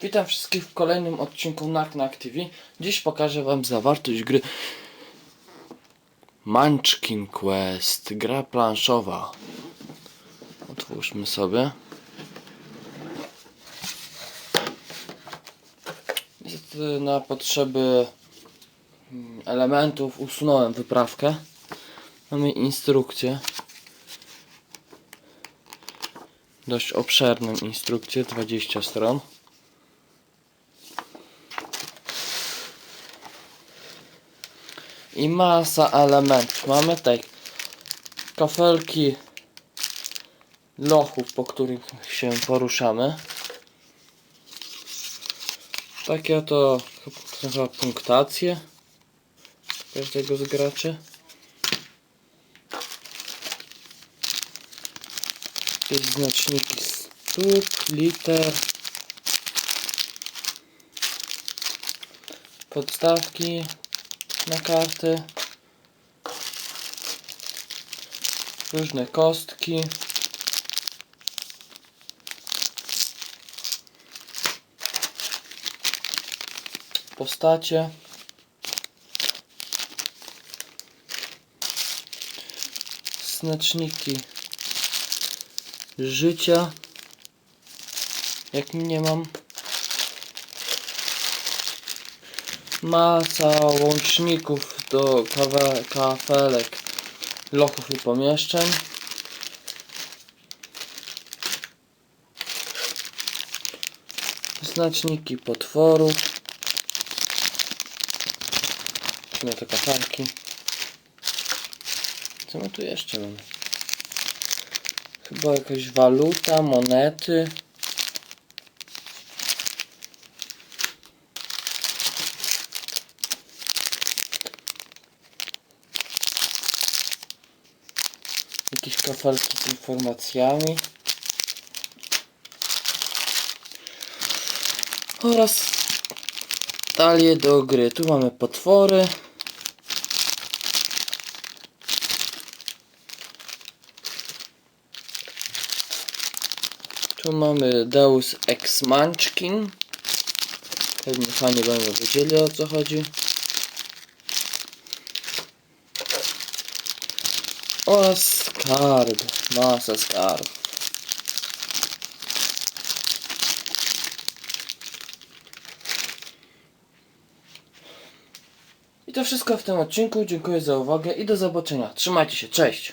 Witam wszystkich w kolejnym odcinku Knack TV. Dziś pokażę wam zawartość gry Munchkin Quest, gra planszowa. Otwórzmy sobie. Niestety na potrzeby mm, elementów usunąłem wyprawkę. Mamy instrukcję. Dość obszerną instrukcję, 20 stron. I masa elementów. Mamy tutaj kafelki lochów, po których się poruszamy. Takie to ch- chyba punktacje każdego z graczy. Jest znaczniki stóp, liter, podstawki na karty, różne kostki. Postacie. Znaczniki życia. Jak nie mam. Masa łączników do kawe, kafelek, lochów i pomieszczeń. Znaczniki potworów. No to kafelki. Co my tu jeszcze mamy? Chyba jakaś waluta, monety. Jakieś kafelki z informacjami. Oraz talie do gry. Tu mamy potwory. Tu mamy Deus Ex Munchkin. Pewnie fani będą wiedzieli o co chodzi. Oraz skarb. Masa skarb. I to wszystko w tym odcinku. Dziękuję za uwagę i do zobaczenia. Trzymajcie się. Cześć.